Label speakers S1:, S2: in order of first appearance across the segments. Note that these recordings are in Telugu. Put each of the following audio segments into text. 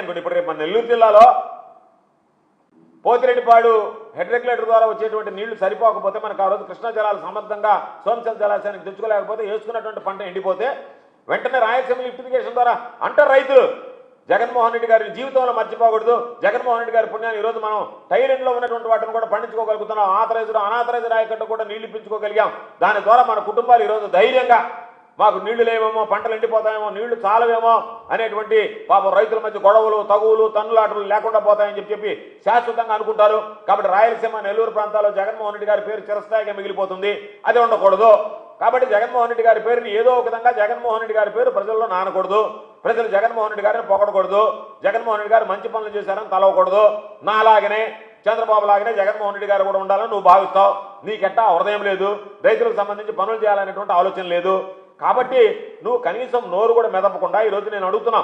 S1: అనుకోండి ఇప్పుడు రేపు మన నెల్లూరు జిల్లాలో పోతిరెడ్డిపాడు హెడ్ రెగ్యులేటర్ ద్వారా వచ్చేటువంటి నీళ్ళు సరిపోకపోతే మనకు ఆ రోజు కృష్ణా జలాలు సమర్థంగా సోమశల జలాశయానికి తెచ్చుకోలేకపోతే వేసుకున్నటువంటి పంట ఎండిపోతే వెంటనే రాయలసీమ లిఫ్టిఫికేషన్ ద్వారా అంటారు రైతులు జగన్మోహన్ రెడ్డి గారి జీవితంలో మర్చిపోకూడదు. జగన్మోహన్ రెడ్డి గారి పుణ్యాన్ని ఈరోజు మనం టైలెండ్లో ఉన్నటువంటి వాటిని కూడా పండించుకోగలుగుతున్నాం. ఆథరైజ్డ్ అనాథరైజ్డ్ రాయకట్టు కూడా నీళ్ళు పెంచుకోగలిగాం దాని ద్వారా మన కుటుంబాలు ఈరోజు ధైర్యంగా మాకు నీళ్ళు లేవేమో పంటలు ఎండిపోతాయేమో నీళ్ళు చాలవేమో అనేటువంటి పాపం రైతుల మధ్య గొడవలు తగువులు తన్నులాటలు లేకుండా పోతాయని చెప్పి చెప్పి శాశ్వతంగా అనుకుంటారు. కాబట్టి రాయలసీమ నెల్లూరు ప్రాంతాల్లో జగన్మోహన్ రెడ్డి గారి పేరు చిరస్థాయిగా మిగిలిపోతుంది. అది ఉండకూడదు. కాబట్టి జగన్మోహన్ రెడ్డి గారి పేరుని ఏదో ఒక విధంగా జగన్మోహన్ రెడ్డి గారి పేరు ప్రజల్లో నానకూడదు. ప్రజలు జగన్మోహన్ రెడ్డి గారిని పొగడకూడదు. జగన్మోహన్ రెడ్డి గారు మంచి పనులు చేశారని తలవకూడదు. నా అలాగనే చంద్రబాబు లాగానే జగన్మోహన్ రెడ్డి గారు కూడా ఉండాలని నువ్వు భావిస్తావు. నీకెట్టా హృదయం లేదు. రైతులకు సంబంధించి పనులు చేయాలనేటువంటి ఆలోచన లేదు. కాబట్టి నువ్వు కనీసం నోరు కూడా మెదపకుండా ఈరోజు నేను అడుగుతున్నా.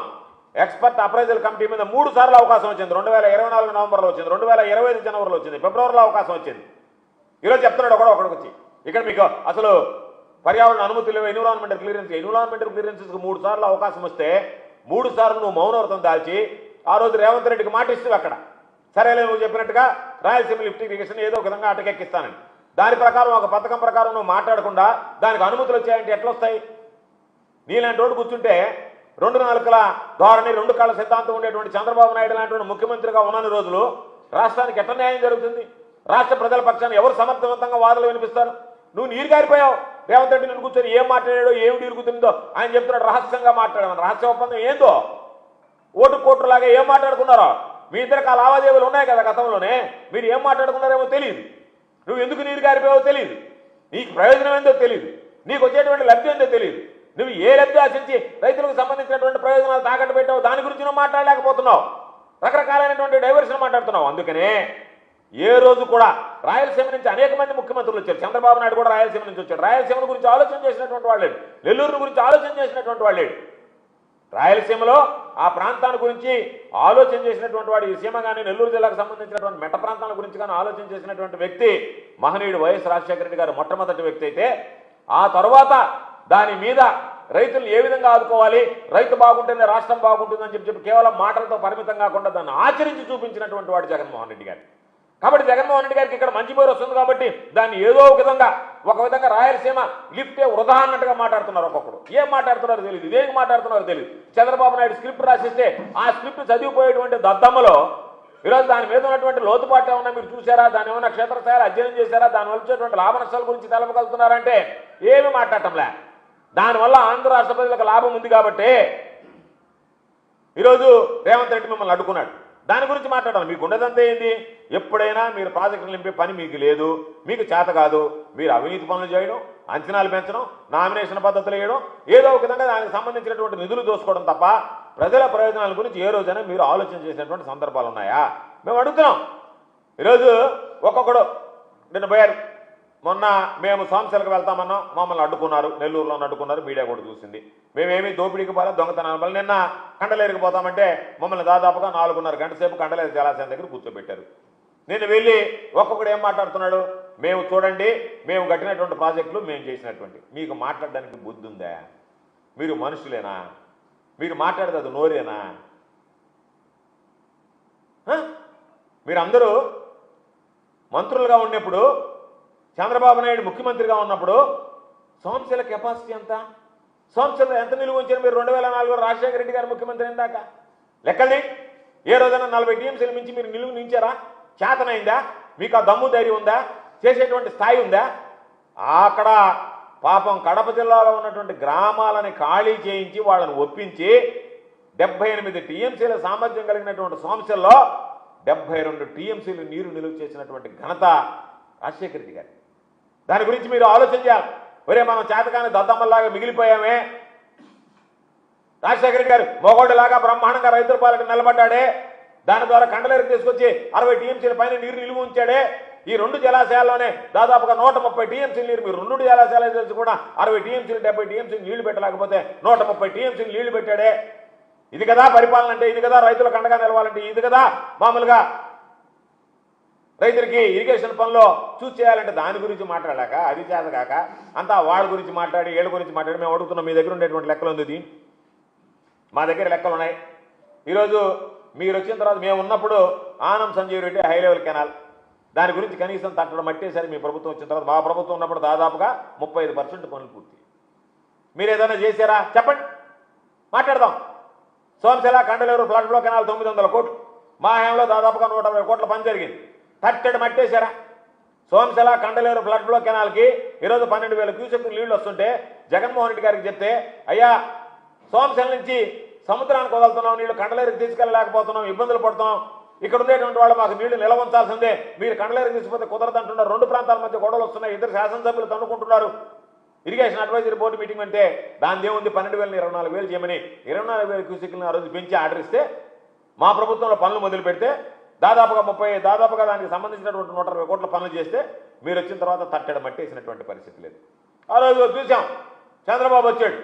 S1: ఎక్స్పర్ట్ అప్రైజల్ కమిటీ మీద మూడు సార్లు అవకాశం వచ్చింది. రెండు వేల ఇరవై నాలుగు నవంబర్లో వచ్చింది. రెండు వేల ఇరవై ఐదు జనవరిలో వచ్చింది. ఫిబ్రవరిలో అవకాశం వచ్చింది. ఈరోజు చెప్తున్నాడు కూడా ఒకడికి వచ్చి. ఇక్కడ మీకు అసలు పర్యావరణ అనుమతులు లేవు. ఎన్విరాన్మెంటల్ క్లియరెన్స్ ఎన్విరాన్మెంటల్ క్లియరెన్సెస్కి మూడు సార్లు అవకాశం వస్తే మూడు సార్లు నువ్వు మౌనవ్రతం దాల్చి ఆ రోజు రేవంత్ రెడ్డికి మాట ఇస్తావు అక్కడ. సరేలే నువ్వు చెప్పినట్టుగా రాయలసీమ లిఫ్ట్ ఇరిగేషన్ ఏదో ఒక విధంగా అటకెక్కిస్తానని. దాని ప్రకారం ఒక పథకం ప్రకారం నువ్వు మాట్లాడకుండా దానికి అనుమతులు వచ్చాయంటే ఎట్లా వస్తాయి నీలాంటి రోడ్డు కూర్చుంటే రెండు నాలుకల ధోరణి రెండు కాళ్ళ సిద్ధాంతం ఉండేటువంటి చంద్రబాబు నాయుడు లాంటి ముఖ్యమంత్రిగా ఉన్న రోజులు రాష్ట్రానికి ఎట్లా న్యాయం జరుగుతుంది? రాష్ట్ర ప్రజల పక్షాన్ని ఎవరు సమర్థవంతంగా వాదనలు వినిపిస్తారు? నువ్వు నీరు గారిపోయావు రేవంత్ రెడ్డి నేను కూర్చొని ఏం మాట్లాడాడో ఏమి ఇరుగుతుందో ఆయన చెప్తున్నాడు రహస్యంగా మాట్లాడమని. రహస్య ఒప్పందం ఏందో? ఓటు కోట్రులాగా ఏం మాట్లాడుకున్నారో? మీ ఇద్దరికి ఆ లావాదేవీలు ఉన్నాయి కదా గతంలోనే. మీరు ఏం మాట్లాడుకున్నారేమో తెలియదు. నువ్వు ఎందుకు నీరు గారిపోయావో తెలియదు నీకు ప్రయోజనం ఏందో తెలియదు నీకు వచ్చేటువంటి లబ్ధి ఏందో తెలియదు నువ్వు ఏ లబ్ధి ఆశించి రైతులకు సంబంధించినటువంటి ప్రయోజనాలు తాకట్టు పెట్టావు దాని గురించి నువ్వు మాట్లాడలేకపోతున్నావు. రకరకాలైనటువంటి డైవర్షన్ మాట్లాడుతున్నావు. అందుకనే ఏ రోజు కూడా రాయలసీమ నుంచి అనేక మంది ముఖ్యమంత్రులు వచ్చారు. చంద్రబాబు నాయుడు కూడా రాయలసీమ నుంచి వచ్చాడు. రాయలసీమ గురించి ఆలోచన చేసినటువంటి వాళ్ళేడు నెల్లూరు గురించి ఆలోచన చేసినటువంటి వాళ్ళేడు రాయలసీమలో ఆ ప్రాంతాన్ని గురించి ఆలోచన చేసినటువంటి వాడు ఈ సీమ కానీ నెల్లూరు జిల్లాకు సంబంధించినటువంటి మెట్ట ప్రాంతాల గురించి కానీ ఆలోచన చేసినటువంటి వ్యక్తి మహనీయుడు వైఎస్ రాజశేఖర రెడ్డి గారు మొట్టమొదటి వ్యక్తి అయితే ఆ తర్వాత దాని మీద రైతులు ఏ విధంగా ఆదుకోవాలి రైతు బాగుంటుంది రాష్ట్రం బాగుంటుందని చెప్పి చెప్పి కేవలం మాటలతో పరిమితం కాకుండా దాన్ని ఆచరించి చూపించినటువంటి వాడు జగన్మోహన్ రెడ్డి గారు. కాబట్టి జగన్మోహన్ రెడ్డి గారికి ఇక్కడ మంచి పేరు వస్తుంది కాబట్టి దాన్ని ఏదో ఒక విధంగా ఒక విధంగా రాయలసీమ లిఫ్టే వృధా అన్నట్టుగా మాట్లాడుతున్నారు ఒక్కొక్కడు ఏం మాట్లాడుతున్నారో తెలియదు ఇదేం మాట్లాడుతున్నారో తెలియదు చంద్రబాబు నాయుడు స్క్రిప్ట్ రాసిస్తే ఆ స్క్రిప్ట్ చదివిపోయేటువంటి దద్దమ్మలో ఈరోజు దాని మీద ఉన్నటువంటి లోతుపాటు ఏమన్నా మీరు చూసారా దాని ఏమైనా క్షేత్రస్థాయిలో అధ్యయనం చేశారా? దానివల్ల వచ్చేటువంటి లాభ నష్టాల గురించి తెలపగలుగుతున్నారంటే ఏమి మాట్లాడటంలే. దానివల్ల ఆంధ్ర రాష్ట్ర ప్రజలకు లాభం ఉంది కాబట్టి ఈరోజు రేవంత్ రెడ్డి మిమ్మల్ని అడ్డుకున్నాడు. దాని గురించి మాట్లాడాలి. మీకు ఉండదంతా ఏంది? ఎప్పుడైనా మీరు ప్రాజెక్టులు నింపే పని మీకు లేదు మీకు చేత కాదు. మీరు అవినీతి పనులు చేయడం అంచనాలు పెంచడం నామినేషన్ పద్ధతులు వేయడం ఏదో ఒక విధంగా దానికి సంబంధించినటువంటి నిధులు దోసుకోవడం తప్ప ప్రజల ప్రయోజనాల గురించి ఏ రోజైనా మీరు ఆలోచన చేసినటువంటి సందర్భాలు ఉన్నాయా? మేము అడుగుతున్నాం. ఈరోజు ఒక్కొక్కడు నిన్న పోయారు. మొన్న మేము సోమశలకు వెళ్తామన్నాం మమ్మల్ని అడ్డుకున్నారు నెల్లూరులో అడ్డుకున్నారు మీడియా కూడా చూసింది. మేమేమి దోపిడీకి పోలే దొంగతనాలు వల్ల నిన్న కండలేరుకు పోతామంటే మమ్మల్ని దాదాపుగా నాలుగున్నర గంట సేపు కండలేరు జలాశయం దగ్గర కూర్చోబెట్టారు. నేను వెళ్ళి ఒక్కొక్కడు ఏం మాట్లాడుతున్నాడు? మేము చూడండి మేము కట్టినటువంటి ప్రాజెక్టులు మేము చేసినటువంటి. మీకు మాట్లాడడానికి బుద్ధి ఉందా? మీరు మనుషులేనా? మీరు మాట్లాడేది అది నోరేనా? మీరందరూ మంత్రులుగా ఉన్నప్పుడు చంద్రబాబు నాయుడు ముఖ్యమంత్రిగా ఉన్నప్పుడు సోమశిల కెపాసిటీ ఎంత? సోమశిల ఎంత నిలువ ఉంచారు మీరు? రెండు వేల నాలుగులో రాజశేఖర రెడ్డి గారు ముఖ్యమంత్రి ఇందాక లెక్కల్ని? ఏ రోజైనా నలభై టీఎంసీల మించి మీరు నిలువు నించారా చేతనైందా? మీకు ఆ దమ్ము ధైర్యం ఉందా? చేసేటువంటి స్థాయి ఉందా? అక్కడ పాపం కడప జిల్లాలో ఉన్నటువంటి గ్రామాలని ఖాళీ చేయించి వాళ్ళని ఒప్పించి డెబ్బై ఎనిమిది టీఎంసీల సామర్థ్యం కలిగినటువంటి సోమశిల్లో డెబ్బై రెండు టీఎంసీలు నీరు నిలువ చేసినటువంటి ఘనత రాజశేఖర రెడ్డి గారి. దాని గురించి మీరు ఆలోచన ఒరే మనం చేతకాని దద్దమ్మల్లాగా మిగిలిపోయామే. రాజశేఖర గారు మొగోడులాగా బ్రహ్మాండంగా రైతుల పాలకు నిలబడ్డాడే. దాని ద్వారా కండలేరు తీసుకొచ్చి అరవై టీఎంసీల పైన నీరు నిలువ ఉంచాడే. ఈ రెండు జలాశయాల్లోనే దాదాపుగా నూట ముప్పై టీఎంసీలు నీరు మీరు రెండు జలాశయాలు తెలిసి కూడా అరవై టీఎంసీలు డెబ్బై టీఎంసీలు నీళ్ళు పెట్టలేకపోతే నూట ముప్పై టీఎంసీలు నీళ్ళు పెట్టాడే. ఇది కదా పరిపాలన అంటే ఇది కదా రైతులకు అండగా నిలవాలంటే ఇది కదా మామూలుగా రైతులకి ఇరిగేషన్ పనిలో చూస్ చేయాలంటే దాని గురించి మాట్లాడాక అది చేత కాక అంతా వాళ్ళ గురించి మాట్లాడి ఏళ్ళ గురించి మాట్లాడి మేము అడుగుతున్నాం మీ దగ్గర ఉండేటువంటి లెక్కలు ఉంది ఇది. మా దగ్గర లెక్కలు ఉన్నాయి. ఈరోజు మీరు వచ్చిన తర్వాత మేము ఉన్నప్పుడు Anam Sanjeev Reddy high level canal. దాని గురించి కనీసం తట్టడం మట్టేసరి మీ ప్రభుత్వం వచ్చిన తర్వాత. మా ప్రభుత్వం ఉన్నప్పుడు దాదాపుగా ముప్పై ఐదు పర్సెంట్ పనులు పూర్తి. మీరు ఏదైనా చేశారా? చెప్పండి. మాట్లాడదాం. Somasila Kandaleru flood flow canal తొమ్మిది వందల కోట్లు. మా హయాంలో దాదాపుగా నూట కోట్ల పని జరిగింది. తట్టడి మట్టేశారా? సోమశిల కండలేరు ఫ్లడ్ బ్లో కెనాల్కి ఈరోజు పన్నెండు వేల క్యూసెక్ నీళ్ళు వస్తుంటే జగన్మోహన్ రెడ్డి గారికి చెప్తే అయ్యా సోమశిల నుంచి సముద్రానికి వదులుతున్నాం నీళ్ళు కండలేరుకి తీసుకెళ్ళలేకపోతున్నాం ఇబ్బందులు పడుతున్నాం. ఇక్కడ ఉండేటువంటి వాళ్ళు మాకు నీళ్ళు నిల్వ ఉంచాల్సిందే మీరు కండలేరుకి తీసుకుపోతే కుదరదంటున్నారు. రెండు ప్రాంతాల మధ్య గొడవలు వస్తున్నాయి. ఇద్దరు శాసనసభ్యులు తన్నుకుంటున్నారు. ఇరిగేషన్ అడ్వైజరీ బోర్డు మీటింగ్ అంటే దాని ఏముంది పన్నెండు వేల ఇరవై నాలుగు వేలు చేయమని ఇరవై నాలుగు వేల క్యూసెక్లను ఆ రోజు పెంచి ఆర్డర్ ఇస్తే మా ప్రభుత్వంలో పనులు మొదలు పెడితే దాదాపుగా ముప్పై దాదాపుగా దానికి సంబంధించినటువంటి నూట ఇరవై కోట్ల పనులు చేస్తే మీరు వచ్చిన తర్వాత తట్టడ మట్టేసినటువంటి పరిస్థితి లేదు. ఆ రోజు చూసాం చంద్రబాబు వచ్చాడు.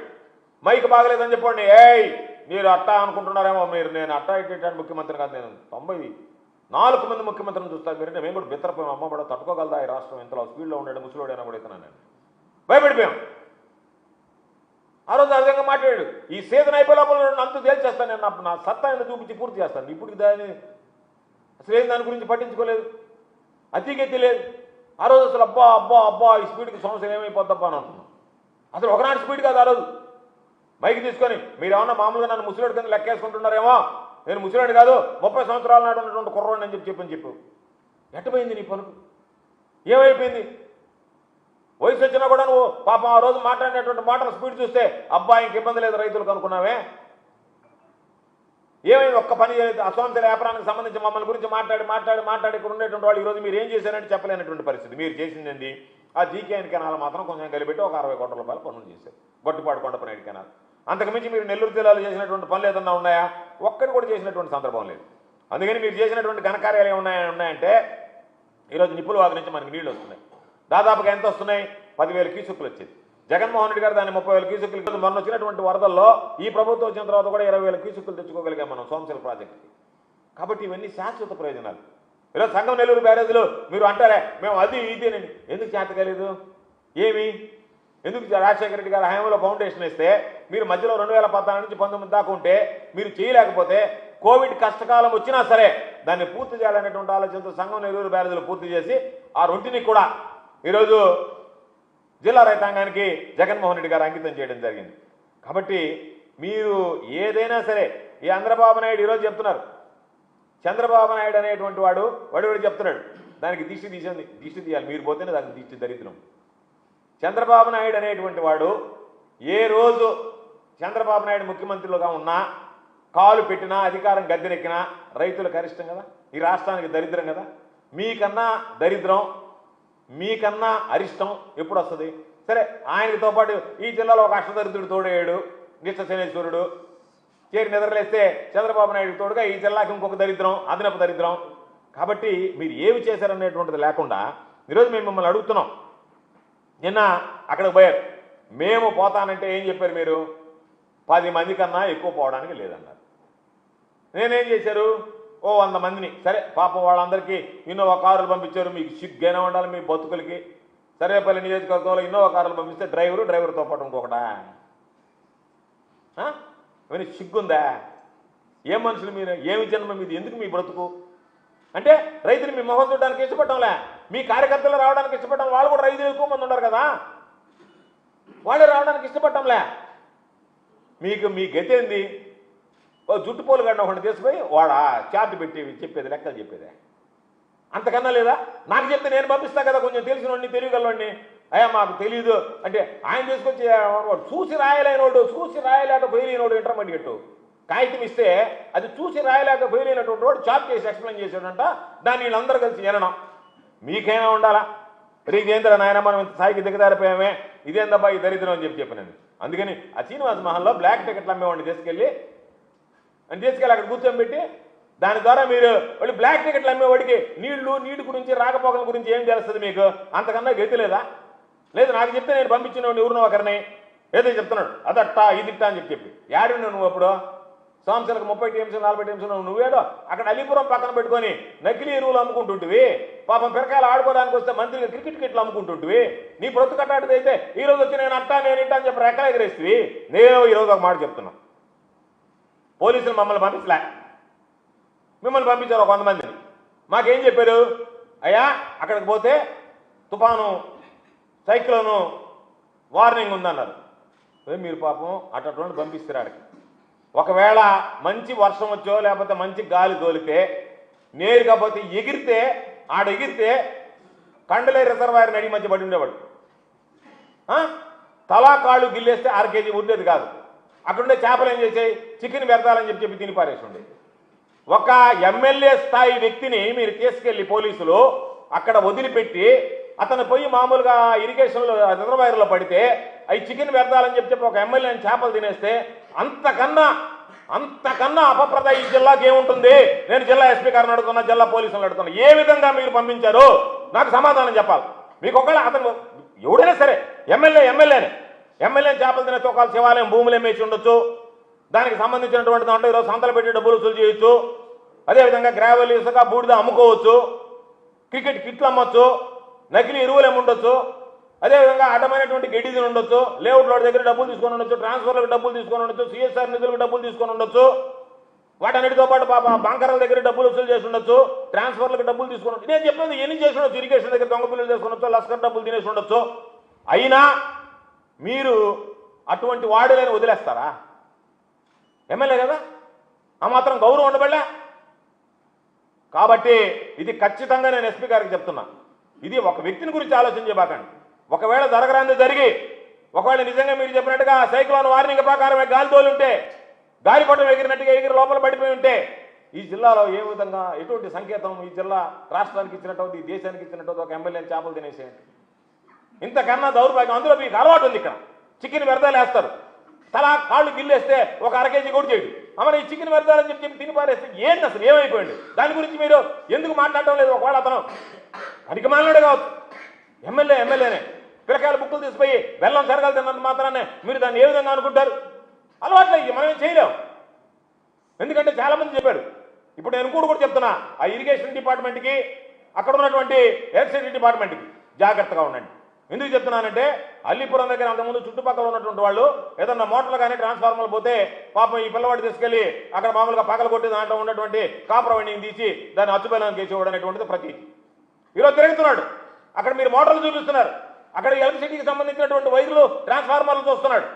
S1: మైక్ బాగలేదని చెప్పండి. ఏయ్ మీరు అట్టా అనుకుంటున్నారేమో మీరు నేను అట్టా ఇట్టేటాను ముఖ్యమంత్రి కాదు నేను తొంభై నాలుగు మంది ముఖ్యమంత్రిని చూస్తాను మీరంటే మేము కూడా బిత్తరపోయాం. అమ్మ కూడా తట్టుకోగలదా ఈ రాష్ట్రం? ఇంతలో స్పీడ్లో ఉండాడు ముసలోడైనా కూడా ఇతను నేను. భయపడిపోయాం. ఆ రోజు ఆ విధంగా మాట్లాడాడు. ఈ సీజన్ అయిపోయే లోపల అంత తేల్చేస్తాను నేను నా- సత్తా చూపించి పూర్తి చేస్తాను. ఇప్పుడు దాన్ని అసలు ఏం దాని గురించి పట్టించుకోలేదు? అతిగతి లేదు. ఆ రోజు అసలు అబ్బా అబ్బా అబ్బా ఈ స్పీడ్కి సంవత్సరం ఏమైపోద్దబ్బా అని అంటున్నాం. అసలు ఒకనాటి స్పీడ్ కాదు ఆ రోజు. మైక్ తీసుకొని మీరు ఏమన్నా మామూలుగా నన్ను ముసలిడి కింద లెక్కేసుకుంటున్నారేమో? నేను ముసలివాడు కాదు ముప్పై సంవత్సరాల నాడు ఉన్నటువంటి కుర్రోడిని అని చెప్పి చెప్పని చెప్పు. ఎట్టపోయింది నీ పనుకు ఏమైపోయింది? వయసు వచ్చినా కూడా నువ్వు పాపం ఆ రోజు మాట్లాడినటువంటి మాటల స్పీడ్ చూస్తే అబ్బా ఇంక ఇబ్బంది లేదు రైతులకు అనుకున్నావే? ఏమైంది? ఒక్క పని చేయలేదు. అస్వాంశల వ్యాపారానికి సంబంధించి మమ్మల్ని గురించి మాట్లాడి మాట్లాడి మాట్లాడి ఇక్కడ ఉండేటువంటి వాళ్ళు ఈరోజు మీరు ఏం చేశారంటే చెప్పలేనటువంటి పరిస్థితి. మీరు చేసిందండి ఆ జీకేఎన్ కెనాల్ మాత్రం కొంచెం కలిపెట్టి ఒక అరవై కోట్ల రూపాయలు పనులు చేశారు. గొట్టుపాటు కొండపనేటి కెనాల్. అంతకుమించి మీరు నెల్లూరు జిల్లాలో చేసినటువంటి పనులు ఏదన్నా ఉన్నాయా? ఒక్కటి కూడా చేసినటువంటి సందర్భం లేదు. అందుకని మీరు చేసినటువంటి ఘనకార్యాలు ఏమున్నాయా ఉన్నాయంటే ఈరోజు నిప్పుల వాగు నుంచి మనకి నీళ్ళు వస్తున్నాయి. దాదాపుగా ఎంత వస్తున్నాయి? పదివేల క్యూసెక్కులు వచ్చేది. జగన్మోహన్ రెడ్డి గారు దాన్ని ముప్పై వేల క్యూసెక్కులు మొన్న వచ్చినటువంటి వరదల్లో ఈ ప్రభుత్వం వచ్చిన తర్వాత కూడా ఇరవై వేల క్యూసెక్కులు తెచ్చుకోగలిగాం మనం సోమశిల ప్రాజెక్టుకి. కాబట్టి ఇవన్నీ శాశ్వత ప్రయోజనాలు. ఈరోజు సంఘం నెల్లూరు బ్యారేజ్లో మీరు అంటారే మేము అది ఇదేనండి ఎందుకు చేతకలేదు ఏమి? ఎందుకు రాజశేఖర రెడ్డి గారు హయాంలో ఫౌండేషన్ ఇస్తే మీరు మధ్యలో రెండు వేల పద్నాలుగు నుంచి పంతొమ్మిది దాకా ఉంటే మీరు చేయలేకపోతే కోవిడ్ కష్టకాలం వచ్చినా సరే దాన్ని పూర్తి చేయాలనేటువంటి ఆలోచనతో సంఘం నెల్లూరు బ్యారేజ్లు పూర్తి చేసి ఆ రొంటిని కూడా ఈరోజు జిల్లా రైతాంగానికి జగన్మోహన్ రెడ్డి గారు అంకితం చేయడం జరిగింది. కాబట్టి మీరు ఏదైనా సరే ఈ చంద్రబాబు నాయుడు ఈరోజు చెప్తున్నారు. చంద్రబాబు నాయుడు అనేటువంటి వాడు వాడు చెప్తున్నాడు. దానికి దిష్టి తీసింది దిష్టి తీయాలి. మీరు పోతేనే దానికి దిష్టి దరిద్రం. చంద్రబాబు నాయుడు అనేటువంటి వాడు ఏ రోజు చంద్రబాబు నాయుడు ముఖ్యమంత్రిలోగా ఉన్నా కాలు పెట్టినా అధికారం గద్దెనెక్కినా రైతులకు కరిష్టం కదా? ఈ రాష్ట్రానికి దరిద్రం కదా? మీకన్నా దరిద్రం మీకన్నా అరిష్టం ఎప్పుడు వస్తుంది సరే ఆయనతో పాటు ఈ జిల్లాలో ఒక అష్టదరిద్రుడు తోడేయాడు నిత్య శనేశ్వరుడు. చేరి నిద్రలేస్తే చంద్రబాబు నాయుడు తోడుగా ఈ జిల్లాకి ఇంకొక దరిద్రం అదనపు దరిద్రం. కాబట్టి మీరు ఏమి చేశారనేటువంటిది లేకుండా ఈరోజు మేము మిమ్మల్ని అడుగుతున్నాం. నిన్న అక్కడికి పోయారు. మేము పోతానంటే ఏం చెప్పారు మీరు? పది మంది కన్నా ఎక్కువ పోవడానికి లేదన్నారు. నేనేం చేశారు? ఓ వంద మందిని. సరే పాపం వాళ్ళందరికీ ఇన్నోవా కారులు పంపించారు. మీకు సిగ్గైనా ఉండాలి మీ బతుకులకి. సర్వేపల్లి నియోజకవర్గంలో ఇన్నోవా కారులు పంపిస్తే డ్రైవరు డ్రైవర్తో పాటు ఇంకొకటా? ఇవన్నీ సిగ్గుందా? ఏం మనుషులు మీరు? ఏమి జన్మ మీది? ఎందుకు మీ బ్రతుకు? అంటే రైతులు మీ మొహం చూడడానికి ఇష్టపడటంలే. మీ కార్యకర్తలు రావడానికి ఇష్టపడటం వాళ్ళు కూడా రైతులు ఎక్కువ మంది ఉన్నారు కదా. వాళ్ళు రావడానికి ఇష్టపడటంలే. మీకు మీ గతి ఏంది జుట్టు పోలు గడిన ఒకటి తీసుకుపోయి వాడా చార్ట్ పెట్టి చెప్పేది లెక్కలు చెప్పేది. అంతకన్నా లేదా? నాకు చెప్తే నేను పంపిస్తా కదా కొంచెం తెలిసిన వాడిని తెలియగలవాడిని అయ్యా మాకు తెలియదు అంటే ఆయన తీసుకొచ్చి చూసి రాయలేనోడు చూసి రాయలేక పోయలేనోడు ఇంటర్మీడియట్ కాగితం ఇస్తే అది చూసి రాయలేక పోయలేనటువంటి వాడు చాప్ చేసి ఎక్స్ప్లెయిన్ చేశాడంట. దాన్ని వీళ్ళందరూ కలిసి వినడం. మీకైనా ఉండాలా? మరి నాయన మనం ఇంత స్థాయికి దిగదారిపోయామే ఇదేందబ్బా ఈ దరిద్రం అని చెప్పి చెప్పినాను అందుకని ఆ శ్రీనివాస మహల్లో బ్లాక్ టికెట్లు అమ్మేవాడిని తీసుకెళ్ళి అని తీసుకెళ్ళి అక్కడ కూర్చోబెట్టి దాని ద్వారా మీరు వాళ్ళు బ్లాక్ టికెట్లు అమ్మేవాడికి నీళ్ళు నీటి గురించి రాకపోకల గురించి ఏం తెలుస్తుంది మీకు? అంతకన్నా గతి లేదా? లేదు నాకు చెప్తే నేను పంపించిన ఎవరినో ఒకరిని ఏదో చెప్తున్నాడు. అదట్టా ఇదిట్టా అని చెప్పి చెప్పి. నువ్వు అప్పుడు? సంవత్సరాలకు ముప్పై టీఎంసీ నలభై టీఎంసీ నువ్వేడో అక్కడ అలీపురం పక్కన పెట్టుకొని నకిలీ ఎరువులు అమ్ముకుంటుంటివి. పాపం పిరకాయలు ఆడుకోవడానికి వస్తే మంత్రిగా క్రికెట్ కిట్లు అమ్ముకుంటుంటివి. నీ బ్రతుకట్టాటిదైతే ఈ రోజు వచ్చి నేను అట్టా నేను ఇట్టా అని చెప్పి రెక్కలు ఎగరేస్తుంది నేను ఈ రోజు ఒక మాట చెప్తున్నాను పోలీసులు మమ్మల్ని పంపించలే. మిమ్మల్ని పంపించారు కొంతమందిని మాకేం చెప్పారు? అయ్యా అక్కడికి పోతే తుఫాను సైక్లోను వార్నింగ్ ఉందన్నారు. మీరు పాపం అటువంటి పంపిస్తారు ఆడికి. ఒకవేళ మంచి వర్షం వచ్చో లేకపోతే మంచి గాలి తోలితే నేరుగా పోతే ఎగిరితే ఆడ ఎగిరితే కండలే రిజర్వాయర్ నడి మధ్య పడి ఉండేవాడు. తలా కాళ్ళు గిల్లేస్తే అర కేజీ ఉండేది కాదు. అక్కడుండే చేపలు ఏం చేసాయి చికెన్ వ్యర్థాలని చెప్పి చెప్పి తిని పారేసి ఉండే ఒక ఎమ్మెల్యే స్థాయి వ్యక్తిని మీరు తీసుకెళ్ళి పోలీసులు అక్కడ వదిలిపెట్టి అతను పోయి మామూలుగా ఇరిగేషన్లో రిజర్వాయర్లో పడితే అవి చికెన్ వ్యర్థాలని చెప్పి చెప్పి ఒక ఎమ్మెల్యేని చేపలు తినేస్తే అంతకన్నా అంతకన్నా అపప్రద ఈ జిల్లాకి ఏముంటుంది? నేను జిల్లా ఎస్పీ గారిని అడుగుతున్నా జిల్లా పోలీసులను అడుగుతున్నా. ఏ విధంగా మీరు పంపించారు నాకు సమాధానం చెప్పాలి. మీకు ఒకవేళ అతను ఎవడైనా సరే ఎమ్మెల్యే ఎమ్మెల్యేనే. ఎమ్మెల్యే చేపలు తినే తోకాలు శివాలయం భూములు ఏమేసి ఉండొచ్చు? దానికి సంబంధించినటువంటి దాంట్లో ఈరోజు సంతలు పెట్టి డబ్బులు వసూలు చేయొచ్చు. అదేవిధంగా గ్రావెల్ ఇసుక బూడిద అమ్ముకోవచ్చు. క్రికెట్ కిట్లు అమ్మొచ్చు. నకిలీ ఎరువులు ఏమి అదేవిధంగా అడ్డమైనటువంటి గడ్డిది ఉండొచ్చు. లేఅవుట్ లోడ్ దగ్గర డబ్బులు తీసుకొని ఉండొచ్చు. ట్రాన్స్ఫర్లకు డబ్బులు తీసుకొని ఉండొచ్చు. సిఎస్ఆర్ నిధులకు డబ్బులు తీసుకొని ఉండొచ్చు. వాటన్నిటితో పాటు పాప బంకరల దగ్గర డబ్బులు వసూలు చేసి ఉండొచ్చు. ట్రాన్స్ఫర్లకు డబ్బులు తీసుకొని ఉండొచ్చు. నేను చెప్పేది ఎన్ని చేసి ఉండొచ్చు. ఇరిగేషన్ దగ్గర దొంగ పిల్లలు చేసుకుని లస్కర్ డబ్బులు తినేసి ఉండొచ్చు. అయినా మీరు అటువంటి వాడులని వదిలేస్తారా? ఎమ్మెల్యే కదా ఆ మాత్రం గౌరవం ఉండబడలే. కాబట్టి ఇది ఖచ్చితంగా నేను ఎస్పీ గారికి చెప్తున్నా. ఇది ఒక వ్యక్తిని గురించి ఆలోచన చేయబాకండి. ఒకవేళ జరగరాంది జరిగి ఒకవేళ నిజంగా మీరు చెప్పినట్టుగా సైక్లోన్ వార్నింగ్ ప్రకారమే గాలి తోలి ఉంటే గాలిపటం ఎగిరినట్టుగా ఎగిరి లోపల పడిపోయి ఉంటే ఈ జిల్లాలో ఏ విధంగా ఎటువంటి సంకేతం ఈ జిల్లా రాష్ట్రానికి ఇచ్చినట్టు ఈ దేశానికి ఇచ్చినట్టు ఒక ఎమ్మెల్యేని చేపలు తినేసేయండి. ఇంతకన్నా దౌర్భాగ్యం. అందులో మీకు అలవాటు ఉంది ఇక్కడ. చికెన్ వ్యర్థాలు వేస్తారు. తలా కాళ్ళు గిల్లేస్తే ఒక అర కేజీ కూడా చేయడు. అమ్మ ఈ చికెన్ వ్యర్థాలని చెప్పి చెప్పి తిని పారేస్తే ఏంటి అసలు? ఏమైపోయింది? దాని గురించి మీరు ఎందుకు మాట్లాడటం లేదు? ఒకవేళ అతను పనికి మాలినాడు కావచ్చు. ఎమ్మెల్యే ఎమ్మెల్యేనే. పిల్లకాయల బుక్కులు తీసిపోయి బెల్లం సరగాలు తిన్నంత మాత్రానే మీరు దాన్ని ఏ విధంగా అనుకుంటారు? అలవాట్లేదు మనం ఏం చేయలేం. ఎందుకంటే చాలా మంది చెప్పారు. ఇప్పుడు నేను కూడా కూడా చెప్తున్నా. ఆ ఇరిగేషన్ డిపార్ట్మెంట్కి అక్కడ ఉన్నటువంటి ఎలక్ట్రిసిటీ డిపార్ట్మెంట్కి జాగ్రత్తగా ఉండండి. ఎందుకు చెప్తున్నానంటే అల్లిపురం దగ్గర అంతకుముందు చుట్టుపక్కల ఉన్నటువంటి వాళ్ళు ఏదన్నా మోటార్లు కానీ ట్రాన్స్ఫార్మర్లు పోతే పాపం ఈ పిల్లవాడు తీసుకెళ్ళి అక్కడ మామూలుగా పగల కొట్టి దాంట్లో ఉన్నటువంటి కాపర్ వైండింగ్ తీసి దాన్ని అచ్చుబెల్లం కేసేవాడు అనేటువంటిది ప్రతి. ఈరోజు తిరుగుతున్నాడు. అక్కడ మీరు మోటార్లు చూపిస్తున్నారు. అక్కడ ఎలక్ట్రిసిటీకి సంబంధించినటువంటి వైర్లు ట్రాన్స్ఫార్మర్లు చూస్తున్నాడు.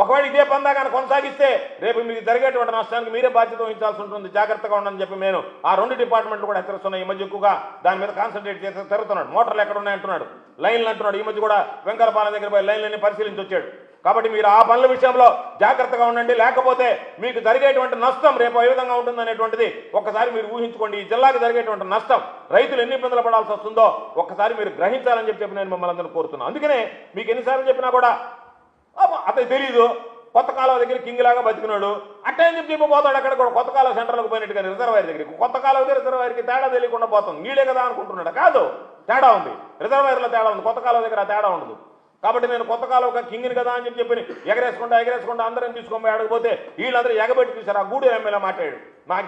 S1: ఒకవేళ ఇదే పందాగానే కొనసాగిస్తే రేపు మీకు జరిగేటువంటి నష్టానికి మీరే బాధ్యత వహించాల్సి ఉంటుంది. జాగ్రత్తగా ఉండని చెప్పి నేను ఆ రెండు డిపార్ట్మెంట్లు కూడా హెచ్చరిస్తున్నాయి ఈ మధ్య ఎక్కువగా దాని మీద కాన్సన్ట్రేట్ చేసి తిరుగుతున్నాడు. మోటార్లు ఎక్కడ ఉన్నాయంటున్నాడు లైన్లు అంటున్నాడు. ఈ మధ్య కూడా వెంకటపాలన దగ్గర పోయి లైన్లన్నీ పరిశీలించి వచ్చాడు. కాబట్టి మీరు ఆ పనుల విషయంలో జాగ్రత్తగా ఉండండి. లేకపోతే మీకు జరిగేటువంటి నష్టం రేపు ఏ విధంగా ఉంటుంది అనేటువంటిది ఒక్కసారి మీరు ఊహించుకోండి. ఈ జిల్లాకు జరిగేటువంటి నష్టం రైతులు ఎన్ని ఇబ్బందులు పడాల్సి వస్తుందో ఒక్కసారి మీరు గ్రహించాలని చెప్పి చెప్పి నేను మిమ్మల్ని అందరూ కోరుతున్నాను. అందుకనే మీకు ఎన్నిసార్లు చెప్పినా కూడా అతను తెలీదు. తెలియదు కొత్త కాలువ దగ్గర కింగ్ లాగా బతికినాడు. అట్టే అని చెప్పి చెప్పి పోతాడు అక్కడ కూడా. కొత్త కాలువ సెంటర్లకు పోయినట్టుగా రిజర్వాయర్ దగ్గరికి. కొత్త కాలువకి రిజర్వాయర్కి తేడా తెలియకుండా పోతుంది నీళ్ళే కదా అనుకుంటున్నాడు. కాదు తేడా ఉంది. రిజర్వాయర్లో తేడా ఉంది. కొత్త కాలువ దగ్గర తేడా ఉండదు. కాబట్టి నేను కొత్త కాలువ కింగ్ని కదా అని చెప్పి చెప్పి ఎగరేసుకుంటా ఎగరేసుకుంటా అందరం తీసుకొని పోయి అడగపోతే వీళ్ళందరూ ఎగబెట్టి చూసారు ఆ గూడు ఎమ్మెల్యే మాట్లాడు